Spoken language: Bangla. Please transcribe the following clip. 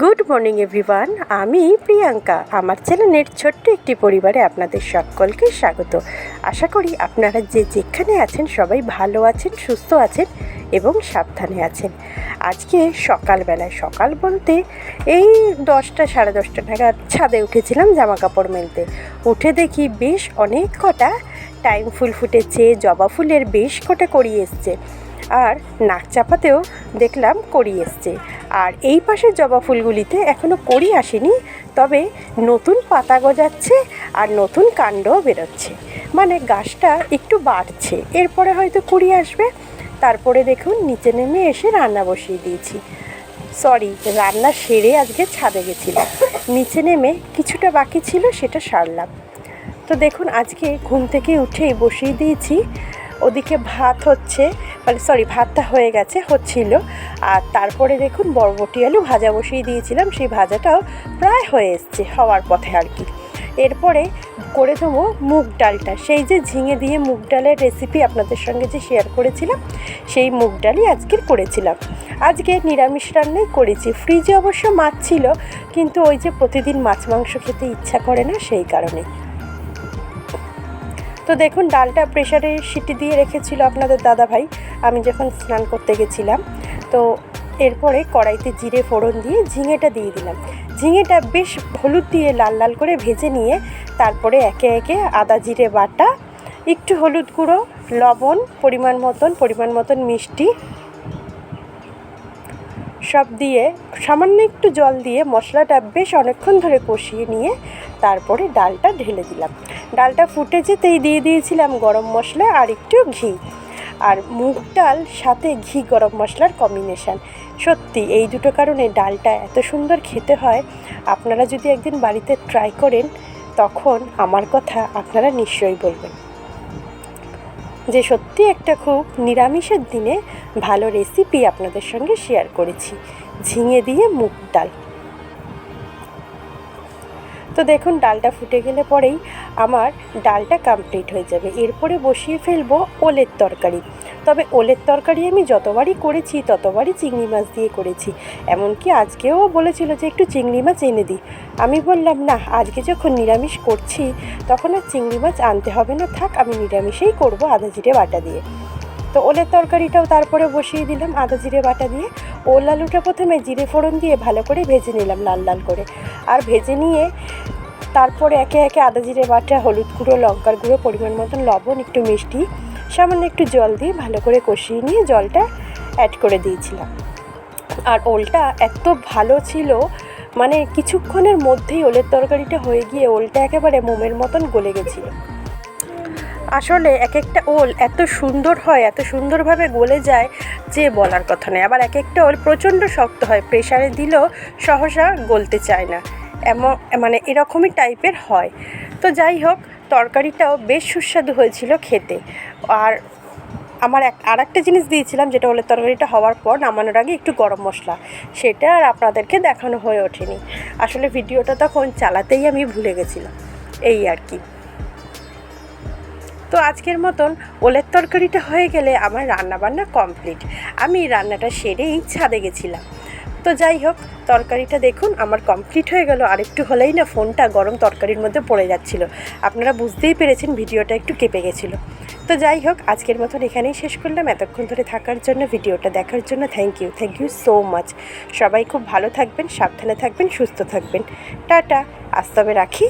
গুড মর্নিং এভরিওয়ান আমি প্রিয়াঙ্কা। আমার চ্যানেলের ছোট্ট একটি পরিবারে আপনাদের সকলকে স্বাগত। আশা করি আপনারা যে যেখানে আছেন সবাই ভালো আছেন, সুস্থ আছেন এবং সাবধানে আছেন। আজকে সকালবেলায়, সকাল বলতে এই দশটা, সাড়ে দশটা নাগাদ ছাদে উঠেছিলাম জামা কাপড় মেলতে। উঠে দেখি বেশ অনেক কটা টাইম ফুল ফুটেছে, জবা ফুলের বেশ কটা কড়ি এসছে। আর নাক চাপাতেও দেখলাম কড়ি এসছে। আর এই পাশের জবা ফুলগুলিতে এখনও কড়ি আসেনি, তবে নতুন পাতা গজাচ্ছে আর নতুন কাণ্ডও বেরোচ্ছে। মানে গাছটা একটু বাড়ছে, এরপরে হয়তো কুড়ি আসবে। তারপরে দেখুন, নিচে নেমে এসে রান্না বসিয়ে দিয়েছি। সরি, রান্না সেরে আজকে ছাদে গেছিলাম। নিচে নেমে কিছুটা বাকি ছিল, সেটা সারলাম। তো দেখুন, আজকে ঘুম থেকে উঠেই বসিয়ে দিয়েছি। ওদিকে ভাত হচ্ছে মানে সরি ভাতটা হয়ে গেছে, হচ্ছিল। আর তারপরে দেখুন, বরবটি আলু ভাজা বসিয়ে দিয়েছিলাম, সেই ভাজাটাও প্রায় হয়ে এসছে, হওয়ার পথে আর কি। এরপরে করে দেবো মুগ ডালটা। সেই যে ঝিঙে দিয়ে মুগ ডালের রেসিপি আপনাদের সঙ্গে যে শেয়ার করেছিলাম, সেই মুগ ডালই আজকের করেছিলাম। আজকে নিরামিষ রান্নাই করেছি। ফ্রিজে অবশ্য মাছ ছিল, কিন্তু ওই যে প্রতিদিন মাছ মাংস খেতে ইচ্ছা করে না, সেই কারণে। তো দেখুন, ডালটা প্রেশারে সিটি দিয়ে রেখেছিল আপনাদের দাদা ভাই আমি যখন স্নান করতে গেছিলাম, তো এরপরে কড়াইতে জিরে ফোড়ন দিয়ে ঝিঙেটা দিয়ে দিলাম। ঝিঙেটা বেশ হলুদ দিয়ে লাল লাল করে ভেজে নিয়ে তারপরে একে একে আদা জিরে বাটা, একটু হলুদ গুঁড়ো, লবণ, পরিমাণ মতন পরিমাণ মতন মিষ্টি, সব দিয়ে সামান্য একটু জল দিয়ে মশলাটা বেশ অনেকক্ষণ ধরে কষিয়ে নিয়ে তারপরে ডালটা ঢেলে দিলাম। ডালটা ফুটে যেতেই দিয়ে দিয়েছিলাম গরম মশলা আর একটু ঘি। আর মুগ ডাল সাথে ঘি গরম মশলার কম্বিনেশান সত্যি, এই দুটো কারণে ডালটা এত সুন্দর খেতে হয়। আপনারা যদি একদিন বাড়িতে ট্রাই করেন, তখন আমার কথা আপনারা নিশ্চয়ই বলবেন। যে সত্যি একটা খুব নিরামিষের দিনে ভালো রেসিপি আপনাদের সঙ্গে শেয়ার করেছি। ঝিঙে দিয়ে মুগ ডাল। তো দেখুন, ডালটা ফুটে গেলে পরেই আমার ডালটা কমপ্লিট হয়ে যাবে। এরপরে বসিয়ে ফেলব ওলের তরকারি। তবে ওলের তরকারি আমি যতবারই করেছি, ততবারই চিংড়ি মাছ দিয়ে করেছি। এমনকি আজকেও বলেছিল যে একটু চিংড়ি মাছ এনে দিই। আমি বললাম, না, আজকে যখন নিরামিষ করছি, তখন আর চিংড়ি মাছ আনতে হবে না, থাক, আমি নিরামিষেই করব আদা জিরে বাটা দিয়ে। তো ওলের তরকারিটাও তারপরে বসিয়ে দিলাম আদা জিরে বাটা দিয়ে। ওল আলুটা প্রথমে জিরে ফোড়ন দিয়ে ভালো করে ভেজে নিলাম লাল লাল করে। আর ভেজে নিয়ে তারপরে একে একে আদা জিরে বাটা, হলুদ গুঁড়ো, লঙ্কার গুঁড়ো, পরিমাণ মতন লবণ, একটু মিষ্টি, সামান্য একটু জল দিয়ে ভালো করে কষিয়ে নিয়ে জলটা অ্যাড করে দিয়েছিলাম। আর ওলটা এত ভালো ছিল মানে কিছুক্ষণের মধ্যেই ওলের তরকারিটা হয়ে গিয়ে ওলটা একেবারে মোমের মতন গলে গেছিল। আসলে এক একটা ওল এত সুন্দর হয়, এত সুন্দরভাবে গলে যায় যে বলার কথা নয়। আবার এক একটা ওল প্রচণ্ড শক্ত হয় প্রেশারে দিলেও সহসা গলতে চায় না। এমন মানে এরকমই টাইপের হয়। তো যাই হোক, তরকারিটাও বেশ সুস্বাদু হয়েছিল খেতে। আর আমার এক আর একটা জিনিস দিয়েছিলাম, যেটা হলো তরকারিটা হওয়ার পর নামানোর আগে একটু গরম মশলা। সেটা আর আপনাদেরকে দেখানো হয়ে ওঠেনি। আসলে ভিডিওটা তখন চালাতেই আমি ভুলে গেছিলাম। এই আর কি। তো আজকের মতন ওলের তরকারিটা হয়ে গেলে আমার রান্নাবান্না কমপ্লিট। আমি রান্নাটা সেরেই ছাদে গেছিলাম। তো যাই হোক, তরকারিটা দেখুন আমার কমপ্লিট হয়ে গেল। আরেকটু হলেই না ফোনটা গরম তরকারির মধ্যে পড়ে যাচ্ছিল। আপনারা বুঝতেই পেরেছেন ভিডিওটা একটু কেঁপে গেছিল। তো যাই হোক, আজকের মতন এখানেই শেষ করলাম। এতক্ষণ ধরে থাকার জন্য, ভিডিওটা দেখার জন্য thank you thank you so much সবাই খুব ভালো থাকবেন, সাবধানে থাকবেন, সুস্থ থাকবেন। টাটা, আজ তবে রাখি।